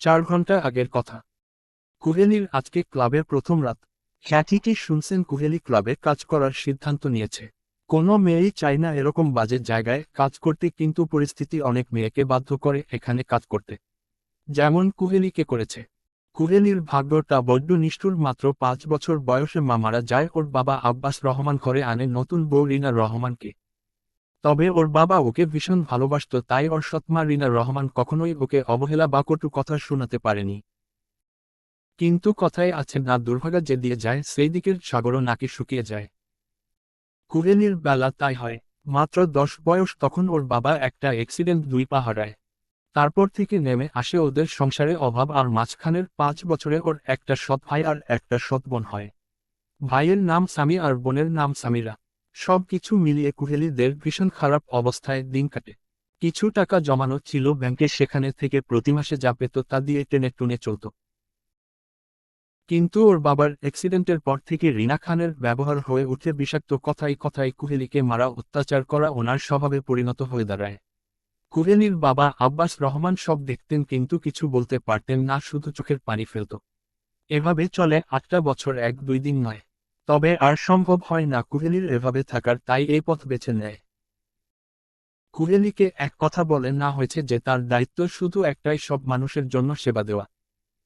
চার ঘণ্টা আগের কথা। কুহেলির আজকে ক্লাবের প্রথম রাত। খ্যাতিটি শুনছেন কুহেলি ক্লাবে কাজ করার সিদ্ধান্ত নিয়েছে। কোনো মেয়েই চায় না এরকম বাজে জায়গায় কাজ করতে কিন্তু পরিস্থিতি অনেক মেয়েকে বাধ্য করে এখানে কাজ করতে। যেমন কুহেলিকে করেছে। কুহেলির ভাগ্যটা বড্ড নিষ্ঠুর মাত্র পাঁচ বছর বয়সে মা মারা যায় ওর বাবা আব্বাস রহমান ঘরে আনে নতুন বউ রিনা রহমানকে। তবে ওর বাবা ওকে ভীষণ ভালোবাসত, তাই ওর সৎমা রিনা রহমান কখনোই ওকে অবহেলা বা কটু কথা শোনাতে পারেনি। কিন্তু কথায় আছে, না, দুর্ভাগা যে দিয়ে যায়, সেই দিকের সাগরও নাকি শুকিয়ে যায়। কুহেলির বেলা তাই হয়। মাত্র দশ বয়স তখন ওর বাবা একটা অ্যাক্সিডেন্ট দুই পা হারায় তারপর থেকে নেমে আসে ওদের সংসারে অভাব আর মাঝখানের পাঁচ বছরে ওর একটা সৎ ভাই আর একটা সৎ বোন হয়। ভাইয়ের নাম সামি আর বোনের নাম সামিরা। সব কিছু মিলিয়ে কুহেলিদের ভীষণ খারাপ অবস্থায় দিন কাটে। কিছু টাকা জমানো ছিল ব্যাংকে, সেখানে থেকে প্রতি মাসে যা পেত তা দিয়ে টেনে টুনে চলত। কিন্তু ওর বাবার অ্যাক্সিডেন্টের পর থেকে রিনা খানের ব্যবহার হয়ে উঠে বিষাক্ত কথায় কথায় কুহেলিকে মারা, অত্যাচার করা ওনার স্বভাবে পরিণত হয়ে দাঁড়ায়। কুহেলির বাবা আব্বাস রহমান সব দেখতেন কিন্তু কিছু বলতে পারতেন না, শুধু চোখের পানি ফেলত। এভাবে চলে আটটা বছর, এক দুই দিন নয়। তবে আর সম্ভব হয় না কুহেলির এভাবে থাকার, তাই এই পথ বেছে নেয়। কুহেলিকে এক কথা বলে না হয়েছে যে তার দায়িত্ব শুধু একটাই, সব মানুষের জন্য সেবা দেওয়া।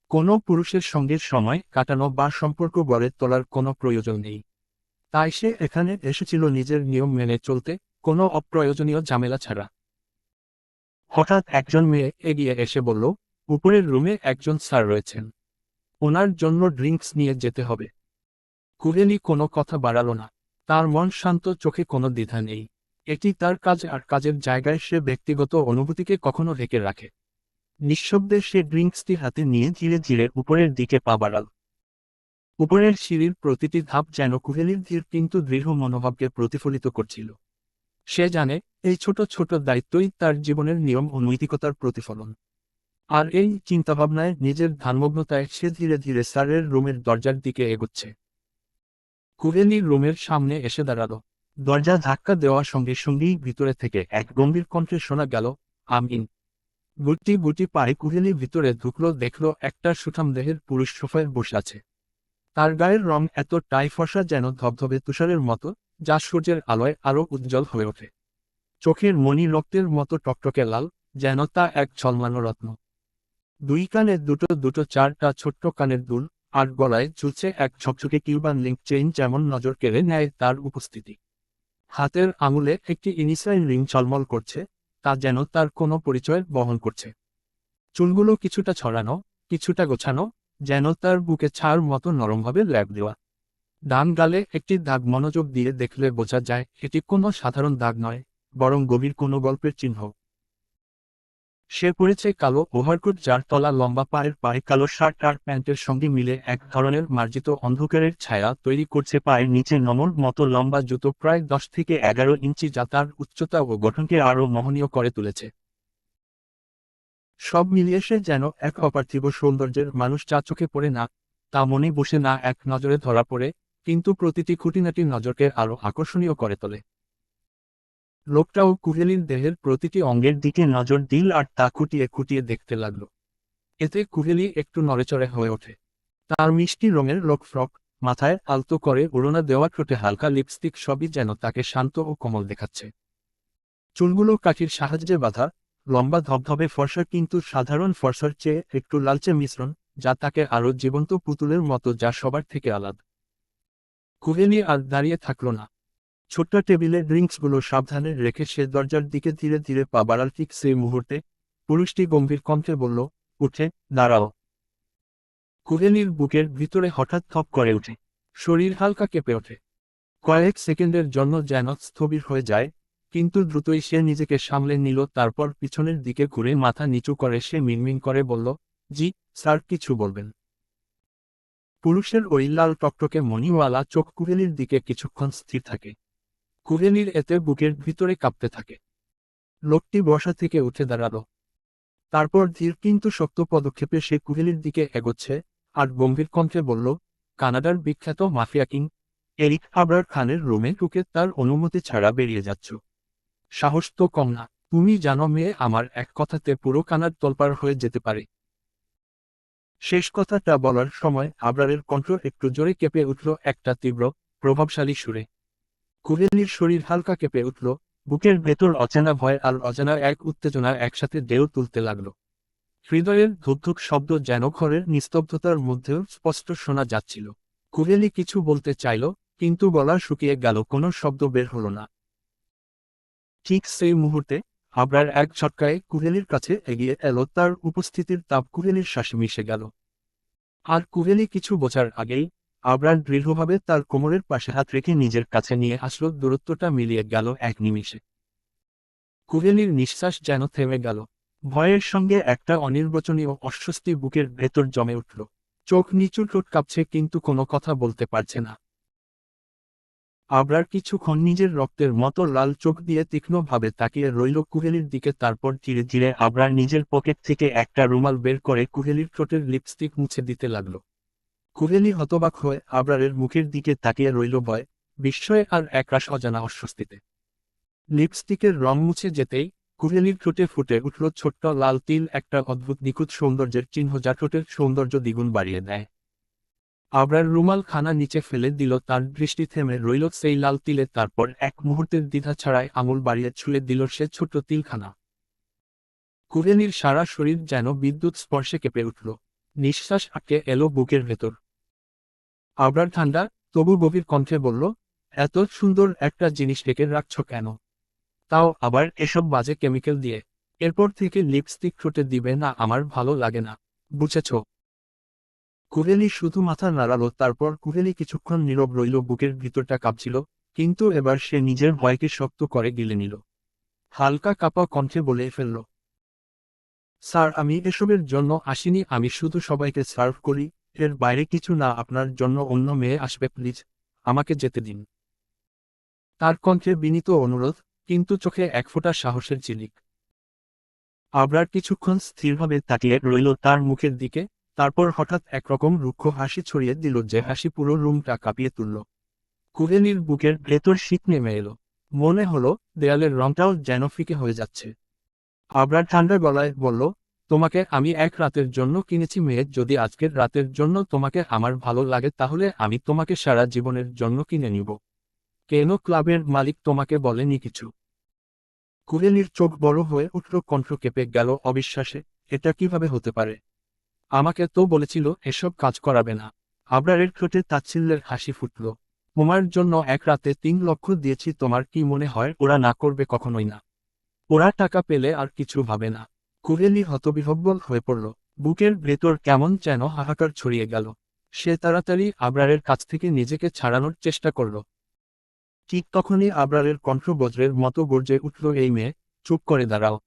কোনো পুরুষের সঙ্গে সময় কাটানো বা সম্পর্ক গড়ে তোলার কোনো প্রয়োজন নেই। তাই সে এখানে এসেছিল নিজের নিয়ম মেনে চলতে, কোনো অপ্রয়োজনীয় ঝামেলা ছাড়া। হঠাৎ একজন মেয়ে এগিয়ে এসে বলল, উপরের রুমে একজন স্যার রয়েছেন। ওনার জন্য ড্রিঙ্কস নিয়ে যেতে হবে। কুহেলি কোনো কথা বাড়াল না। তার মন শান্ত, চোখে কোনো দ্বিধা নেই। এটি তার কাজ আর কাজের জায়গায় সে ব্যক্তিগত অনুভূতিকে কখনো রেখে রাখে। নিঃশব্দে সে ড্রিঙ্কসটি হাতে নিয়ে ধীরে ধীরে উপরের দিকে পা বাড়াল। উপরের সিঁড়ির প্রতিটি ধাপ যেন কুহেলির ধীর কিন্তু দৃঢ় মনোভাবকে প্রতিফলিত করছিল। সে জানে, এই ছোট ছোট দায়িত্বই তার জীবনের নিয়ম ও নৈতিকতার প্রতিফলন। আর এই চিন্তাভাবনায় নিজের ধানমগ্নতায় সে ধীরে ধীরে স্যারের রুমের দরজার দিকে এগোচ্ছে। কুহেলি রুমের সামনে এসে দাঁড়াল। দরজা ধাক্কা দেওয়ার সঙ্গে সঙ্গেই ভিতরে থেকে এক গম্ভীর কণ্ঠে শোনা গেল, আমিন। গুটি গুটি পায়ে কুহেলি ভিতরে ঢুকলো, দেখল একটা সুঠাম দেহের পুরুষ সোফায় বসে আছে। তার গায়ের রং এত টাই ফসা যেন ধবধবে তুষারের মতো, যা সূর্যের আলোয় আরও উজ্জ্বল হয়ে ওঠে। চোখের মণি রক্তের মতো টকটকে লাল, যেন তা এক ছলমানো রত্ন। দুই কানে দুটো দুটো চারটা ছোট্ট কানের দুল আর গলায় ঝুলছে এক ঝকঝকে কিউবান লিঙ্ক চেইন যেমন নজর কেড়ে নেয় তার উপস্থিতি। হাতের আঙুলে একটি ইনিসাইল রিং চলমল করছে, তা যেন তার কোনো পরিচয় বহন করছে। চুলগুলো কিছুটা ছড়ানো, কিছুটা গোছানো, যেন তার বুকে ছাড় মতো নরমভাবে ল্যাব দেওয়া। ডান গালে একটি দাগ মনোযোগ দিয়ে দেখলে বোঝা যায়, এটি কোনো সাধারণ দাগ নয়, বরং গভীর কোনো গল্পের চিহ্ন। সে পড়েছে কালো ওভারকোট যার তলা লম্বা পায়ের পায়ে কালো শার্ট আর প্যান্টের সঙ্গে মিলে এক ধরনের মার্জিত অন্ধকারের ছায়া তৈরি করছে পায়ের নিচে নমল মতো লম্বা জুতো প্রায় দশ থেকে এগারো ইঞ্চি যা তার উচ্চতা ও গঠনকে আরও মোহনীয় করে তুলেছে। সব মিলিয়ে সে যেন এক অপার্থিব সৌন্দর্যের মানুষ যা চোখে পড়ে না, তা মনে বসে না এক নজরে ধরা পড়ে, কিন্তু প্রতিটি খুঁটিনাটি নজরকে আরও আকর্ষণীয় করে তোলে। লোকটাও কুহেলির দেহের প্রতিটি অঙ্গের দিকে নজর দিল আর তা খুঁটিয়ে খুঁটিয়ে দেখতে লাগল। এতে কুহেলি একটু নড়েচড়ে হয়ে ওঠে। তার মিষ্টি রঙের লোক ফ্রক, মাথায় আলতো করে উড়োনা দেওয়া ঠোঁটে হালকা লিপস্টিক সবই যেন তাকে শান্ত ও কোমল দেখাচ্ছে। চুলগুলো কাঠির সাহায্যে বাঁধা, লম্বা ধবধবে ফর্সা কিন্তু সাধারণ ফর্সার চেয়ে একটু লালচে মিশ্রণ, যা তাকে আরও জীবন্ত পুতুলের মতো যা সবার থেকে আলাদা। কুহেলি আর দাঁড়িয়ে থাকল না। ছোট্ট টেবিলে ড্রিঙ্কসগুলো সাবধানে রেখে সে দরজার দিকে ধীরে ধীরে পা বাড়াল ঠিক সেই মুহূর্তে পুরুষটি গম্ভীর কণ্ঠে বলল, উঠে, দাঁড়াও। কুহেলির বুকের ভিতরে হঠাৎ থপ করে ওঠে। শরীর হালকা কেঁপে ওঠে। কয়েক সেকেন্ডের জন্য যেন স্থবির হয়ে যায়, কিন্তু দ্রুতই সে নিজেকে সামলে নিল, তারপর পিছনের দিকে ঘুরে মাথা নিচু করে সে মিনমিন করে বলল, জি, স্যার, কিছু বলবেন। পুরুষের ওই লাল টকটকে মণিওয়ালা চোখ কুহেলির দিকে কিছুক্ষণ স্থির থাকে। কুহেলির এতে বুকের ভিতরে কাঁপতে থাকে। লোকটি বসা থেকে উঠে দাঁড়াল। তারপর ধীর কিন্তু শক্ত পদক্ষেপে সে কুহেলির দিকে এগোচ্ছে আর গম্ভীর কণ্ঠে বলল, কানাডার বিখ্যাত মাফিয়া কিং, এরিক আবরার খানের রুমে ঢুকে তার অনুমতি ছাড়া বেরিয়ে যাচ্ছ। সাহস তো কম না, তুমি জানো মেয়ে, আমার এক কথাতে পুরো কানার তোলপাড় হয়ে যেতে পারে। শেষ কথাটা বলার সময় আবরারের কণ্ঠ একটু জোরে কেঁপে উঠল একটা তীব্র, প্রভাবশালী সুরে। কুহেলির শরীর হালকা কেঁপে উঠল, বুকের ভেতর অচেনা ভয় আর অজানা এক উত্তেজনা একসাথে ঢেউ তুলতে লাগল। হৃদয়ের ধুকধুক শব্দ যেন ঘরের নিস্তব্ধতার মধ্যেও স্পষ্ট শোনা যাচ্ছিল। কুহেলি কিছু বলতে চাইল, কিন্তু গলা শুকিয়ে গেল, কোনো শব্দ বের হলো না। ঠিক সেই মুহূর্তে, হাবড়ার এক ঝটকায় কুহেলির কাছে এগিয়ে এলো, তার উপস্থিতির তাপ কুহেলির শ্বাসে মিশে গেল। আর কুহেলি কিছু বোঝার আগেই আবরার দৃঢ়ভাবে তার কোমরের পাশে হাত রেখে নিজের কাছে নিয়ে আসলো। দূরত্বটা মিলিয়ে গেল এক নিমিষে। কুহেলির নিঃশ্বাস যেন থেমে গেল। ভয়ের সঙ্গে একটা অনির্বচনীয় অস্বস্তি বুকের ভেতর জমে উঠল। চোখ নিচু ঠোঁট কাঁপছে, কিন্তু কোনো কথা বলতে পারছে না। আবরার কিছুক্ষণ নিজের রক্তের মতো লাল চোখ দিয়ে তীক্ষ্ণভাবে তাকিয়ে রইল কুহেলির দিকে। তারপর ধীরে ধীরে আবরার নিজের পকেট থেকে একটা রুমাল বের করে কুহেলির ঠোঁটের লিপস্টিক মুছে দিতে লাগল। কুহেলি হতবাক হয়ে আবরারের মুখের দিকে তাকিয়ে রইল ভয়, বিস্ময়ে আর একরাশ অজানা অস্বস্তিতে। লিপস্টিকের রং মুছে যেতেই কুহেলির ঠোঁটে ফুটে উঠল ছোট্ট লাল তিল একটা অদ্ভুত নিখুঁত সৌন্দর্যের চিহ্ন যা ঠোঁটের সৌন্দর্য দ্বিগুণ বাড়িয়ে দেয়। আবরার রুমাল খানা নিচে ফেলে দিল, তার দৃষ্টি থেমে রইল সেই লাল তিলে, তারপর এক মুহূর্তের দ্বিধা ছাড়াই আঙুল বাড়িয়ে ছুঁড়ে দিল সে ছোট্ট তিলখানা। কুরেলির সারা শরীর যেন বিদ্যুৎ স্পর্শে কেঁপে উঠল। নিঃশ্বাস আটকে এলো বুকের ভেতর। আবরার ঠান্ডা তবু গভীর কণ্ঠে বলল, এত সুন্দর একটা জিনিস রেখে রাখছ কেন? তাও আবার এসব বাজে কেমিক্যাল দিয়ে। এরপর থেকে লিপস্টিক ঠোঁটে দিবে না, আমার ভালো লাগে না। বুঝেছ? কুহেলি শুধু মাথা নাড়ালো, তারপর কুহেলি কিছুক্ষণ নীরব রইল, বুকের ভিতরটা কাঁপছিল, কিন্তু এবার সে নিজের ভয়কে শক্ত করে গিলে নিল। হালকা কাপা কণ্ঠে বলে ফেলল, স্যার, আমি এসবের জন্য আসিনি, আমি শুধু সবাইকে সার্ভ করি এর বাইরে কিছু না, আপনার জন্য অন্য মেয়ে আসবে, প্লিজ। আমাকে যেতে দিন। তার কণ্ঠে বিনীত অনুরোধ, কিন্তু চোখে এক ফোঁটা সাহসের চিলিক আবরার কিছুক্ষণ স্থিরভাবে তাকিয়ে রইল তার মুখের দিকে, তারপর হঠাৎ একরকম রুক্ষ হাসি ছড়িয়ে দিল যে হাসি পুরো রুমটা কাঁপিয়ে তুলল। কুহেলির বুকের ভেতর শীত নেমে এলো। মনে হলো, দেয়ালের রংটাও যেন ফিকে হয়ে যাচ্ছে। আবরার ঠান্ডা গলায় বলল তোমাকে আমি এক রাতের জন্য কিনেছি মেয়ে, যদি আজকের রাতের জন্য তোমাকে আমার ভালো লাগে তাহলে আমি তোমাকে সারা জীবনের জন্য কিনে নিব। কেন ক্লাবের মালিক তোমাকে বলেনি কিছু? কুহেলির চোখ বড় হয়ে উঠল, কণ্ঠ কেঁপে গেল অবিশ্বাসে, এটা কীভাবে হতে পারে? আমাকে তো বলেছিল, এসব কাজ করাবে না। আবরারের ঠোঁটে তাচ্ছিল্যের হাসি ফুটল। তোমার জন্য এক রাতে তিন লক্ষ দিয়েছি, তোমার কি মনে হয় ওরা না করবে কখনোই না? ওরা টাকা পেলে আর কিছু ভাবে না। কুহেলি হতবিহব্বল হয়ে পড়ল। বুকের ভেতর কেমন যেন হাহাকার ছড়িয়ে গেল। সে তাড়াতাড়ি আবরারের কাছ থেকে নিজেকে ছাড়ানোর চেষ্টা করল। ঠিক তখনই আবরারের কণ্ঠ বজ্রের মতো গর্জে উঠল, এই মেয়ে, চুপ করে দাঁড়াও।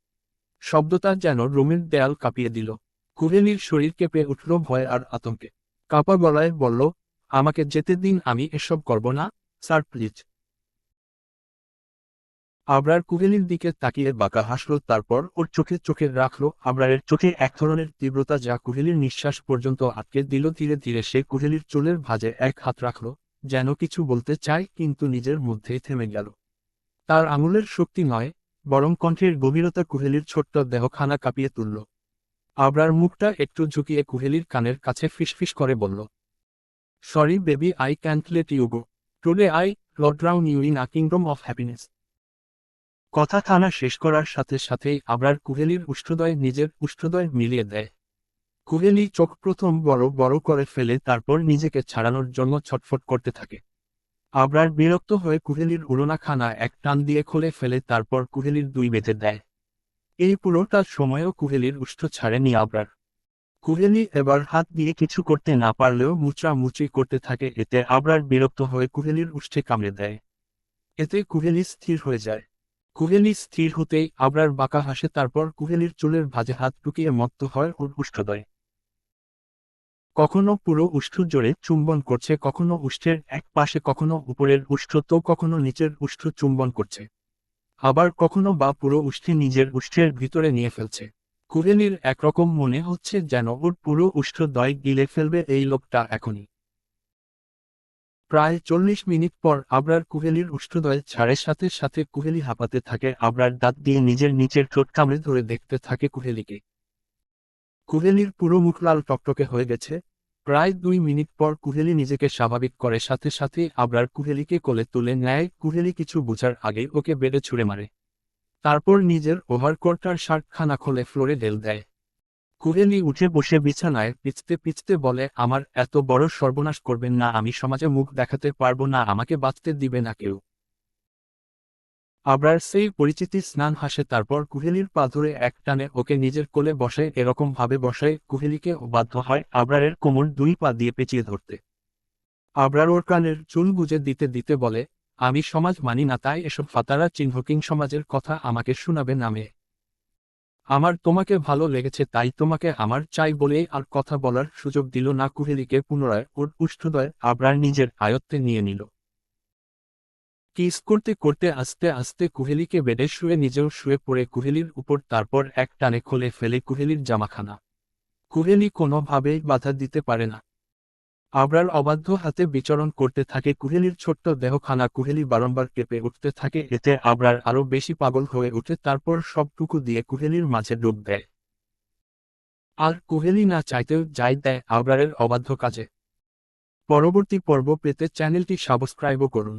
শব্দটা যেন রুমের দেয়াল কাঁপিয়ে দিল। কুহেলির শরীর কেঁপে উঠল ভয় আর আতঙ্কে। কাপা গলায় বলল, আমাকে যেতে দিন, আমি এসব করব না, স্যার, প্লিজ। আবরার কুহেলির দিকে তাকিয়ে বাঁকা হাসল, তারপর ওর চোখে চোখে রাখল আবরারের চোখে এক ধরনের তীব্রতা যা কুহেলির নিঃশ্বাস পর্যন্ত আটকে দিল। ধীরে ধীরে সে কুহেলির চুলের ভাঁজে এক হাত রাখল, যেন কিছু বলতে চায়, কিন্তু নিজের মধ্যেই থেমে গেল। তার আঙুলের শক্তি নয়, বরং কণ্ঠের গভীরতা কুহেলির ছোট্ট দেহখানা কাঁপিয়ে তুলল। আবরার মুখটা একটু ঝুঁকিয়ে কুহেলির কানের কাছে ফিসফিস করে বলল sorry baby I can't let you go today I lord round you in a kingdom of happiness কথা থানা শেষ করার সাথে সাথেই আবরার কুহেলির উষ্ঠদয় নিজের উষ্ঠদয় মিলিয়ে দেয়। কুহেলি চোখ প্রথম বড় বড় করে ফেলে তারপর নিজেকে ছাড়ানোর জন্য ছটফট করতে থাকে। আবরার বিরক্ত হয়ে কুহেলির উড়োনাখানা এক টান দিয়ে খুলে ফেলে তারপর কুহেলির দুই বেঁধে দেয়। এই পুরোটা সময়ও কুহেলির উষ্ঠ ছাড়েনি আবরার। কুহেলি এবার হাত দিয়ে কিছু করতে না পারলেও মুচড়া মুচড়ি করতে থাকে, এতে আবরার বিরক্ত হয়ে কুহেলির উষ্ঠে কামড়ে দেয়। এতে কুহেলি স্থির হয়ে যায়। কুহেলি স্থির হতেই আবরার বাঁকা হাসে, তারপর কুহেলির চুলের ভাজে হাত টুকিয়ে মত্ত হয় ওর উষ্ঠদয়। কখনো পুরো উষ্ঠ জোরে চুম্বন করছে, কখনো উষ্ঠের এক পাশে, কখনো উপরের উষ্ঠ তো কখনো নিচের উষ্ঠ চুম্বন করছে। আবার কখনো বা পুরো উষ্ঠে নিজের উষ্ঠের ভিতরে নিয়ে ফেলছে। কুরেলির একরকম মনে হচ্ছে যেন ওর পুরো উষ্ঠ দয় গিলে ফেলবে এই লোকটা এখনই। প্রায় চল্লিশ মিনিট পর আবরার কুহেলির উষ্ঠদয় ছাড়ের সাথে সাথে কুহেলি হাঁপাতে থাকে। আবরার দাঁত দিয়ে নিজের নিচের ঠোঁট কামড়ে ধরে দেখতে থাকে কুহেলিকে। কুহেলির পুরো মুখ লাল টকটকে হয়ে গেছে। প্রায় দুই মিনিট পর কুহেলি নিজেকে স্বাভাবিক করে। সাথে সাথে আবরার কুহেলিকে কোলে তুলে নেয়। কুহেলি কিছু বোঝার আগেই ওকে বেডে ছুঁড়ে মারে। তারপর নিজের ওভারকোটটার শার্টখানা খুলে ফ্লোরে ঢেল দেয়। কুহেলি উঠে বসে বিছানায় পিছতে পিছতে বলে, আমার এত বড় সর্বনাশ করবেন না, আমি সমাজে মুখ দেখাতে পারব না, আমাকে বাঁচতে দিবে না কেউ। আবরার সেই পরিচিতি স্নান হাসে, তারপর কুহেলির পা ধরে এক টানে ওকে নিজের কোলে বসায় এরকম ভাবে বসায় কুহেলিকে বাধ্য হয় আবরারের কোমর দুই পা দিয়ে পেঁচিয়ে ধরতে। আবরার ওর কানের চুল গুজে দিতে দিতে বলে, আমি সমাজ মানি না, তাই এসব ফাতারা চিহ্নকিং সমাজের কথা আমাকে শোনাবে নামে আমার তোমাকে ভালো লেগেছে, তাই তোমাকে আমার চাই বলে আর কথা বলার সুযোগ দিল না। কুহেলিকে পুনরায় ওর উষ্ঠদয় আবরার নিজের আয়ত্তে নিয়ে নিল। কিস করতে করতে আস্তে আস্তে কুহেলিকে বেডে শুয়ে নিজেও শুয়ে পড়ে কুহেলির উপর তারপর এক টানে খুলে ফেলে কুহেলির জামাখানা। কুহেলি কোনোভাবেই বাধা দিতে পারে না। আবরার অবাধ্য হাতে বিচরণ করতে থাকে কুহেলির ছোট্ট দেহখানা কুহেলি বারম্বার কেঁপে উঠতে থাকে, এতে আবরার আরও বেশি পাগল হয়ে উঠে তারপর সবটুকু দিয়ে কুহেলির মাঝে ডুব দেয়। আর কুহেলি না চাইতেও যাই দেয় আবরারের অবাধ্য কাজে। পরবর্তী পর্ব পেতে চ্যানেলটি সাবস্ক্রাইবও করুন।